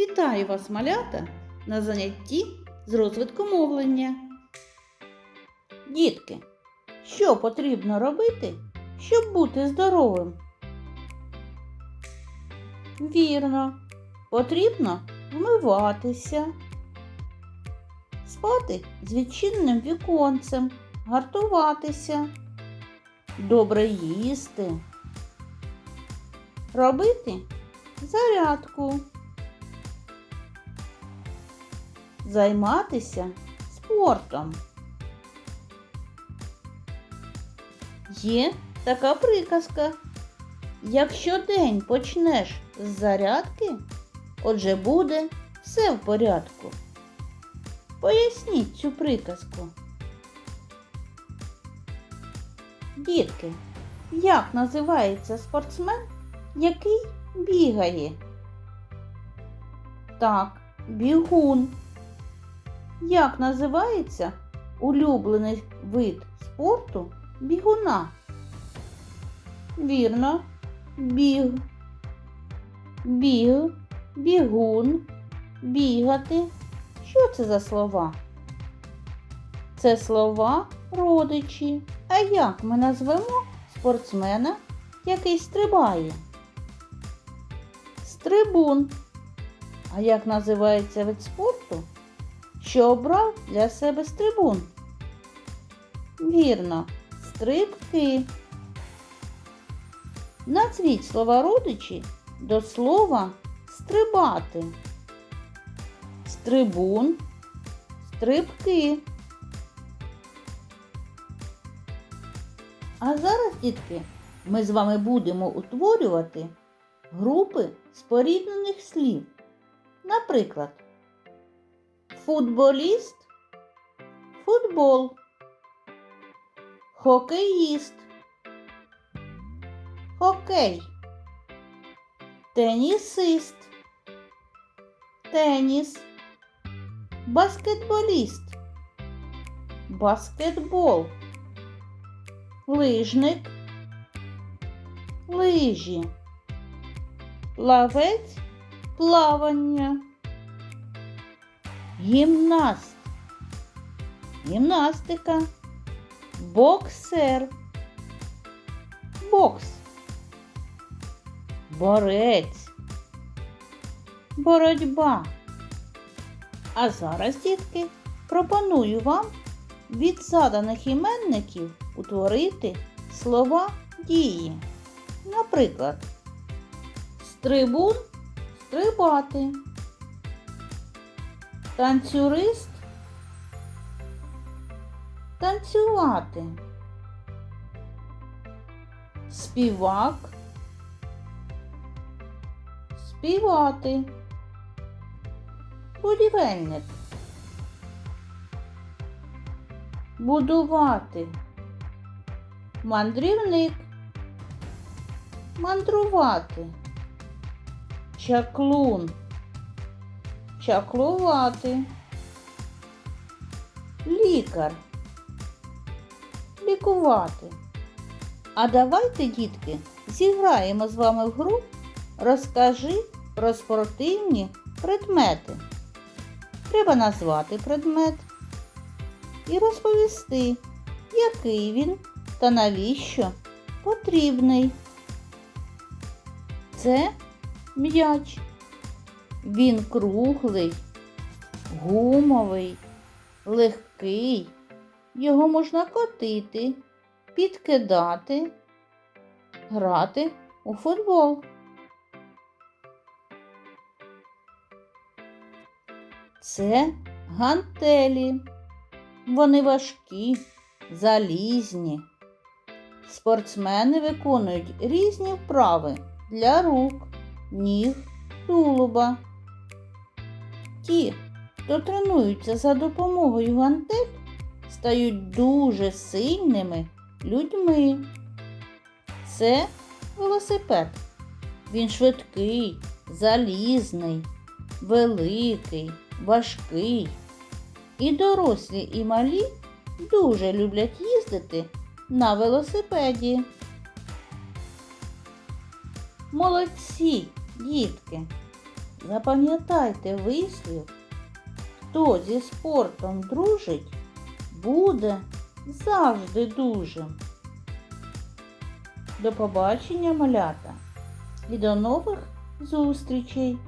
Вітаю вас, малята, на занятті з розвитку мовлення. Дітки, що потрібно робити, щоб бути здоровим? Вірно, потрібно вмиватися, спати з відчиненим віконцем, гартуватися, добре їсти, робити зарядку. Займатися спортом. Є така приказка. Якщо день почнеш з зарядки, отже буде все в порядку. Поясніть цю приказку. Дітки, як називається спортсмен, який бігає? Так, бігун. Як називається улюблений вид спорту бігуна? Вірно, біг. Біг, бігун, бігати. Що це за слова? Це слова родичі. А як ми назвемо спортсмена, який стрибає? Стрибун. А як називається вид спорту, що обрав для себе стрибун? Вірно, стрибки. Назвіть слова родичі до слова стрибати. Стрибун, стрибки. А зараз, дітки, ми з вами будемо утворювати групи споріднених слів. Наприклад, футболіст? Футбол, хокеїст, хокей, тенісист, теніс, баскетболіст, баскетбол, лижник, лижі, плавець, плавання, гімнаст, гімнастика, боксер, бокс, борець, боротьба. А зараз, дітки, пропоную вам від заданих іменників утворити слова дії. Наприклад, стрибун стрибати, танцюрист танцювати, співак співати, будівельник будувати, мандрівник мандрувати, чаклун чаклувати, лікар лікувати. А давайте, дітки, зіграємо з вами в гру Розкажи про спортивні предмети. Треба назвати предмет і розповісти, який він та навіщо потрібний. Це м'яч. Він круглий, гумовий, легкий. Його можна котити, підкидати, грати у футбол. Це гантелі. Вони важкі, залізні. Спортсмени виконують різні вправи для рук, ніг, тулуба. Ті, хто тренуються за допомогою гантель, стають дуже сильними людьми. Це велосипед. Він швидкий, залізний, великий, важкий. І дорослі, і малі дуже люблять їздити на велосипеді. Молодці, дітки! Запам'ятайте вислів, хто зі спортом дружить, буде завжди дужим. До побачення, малята, і до нових зустрічей!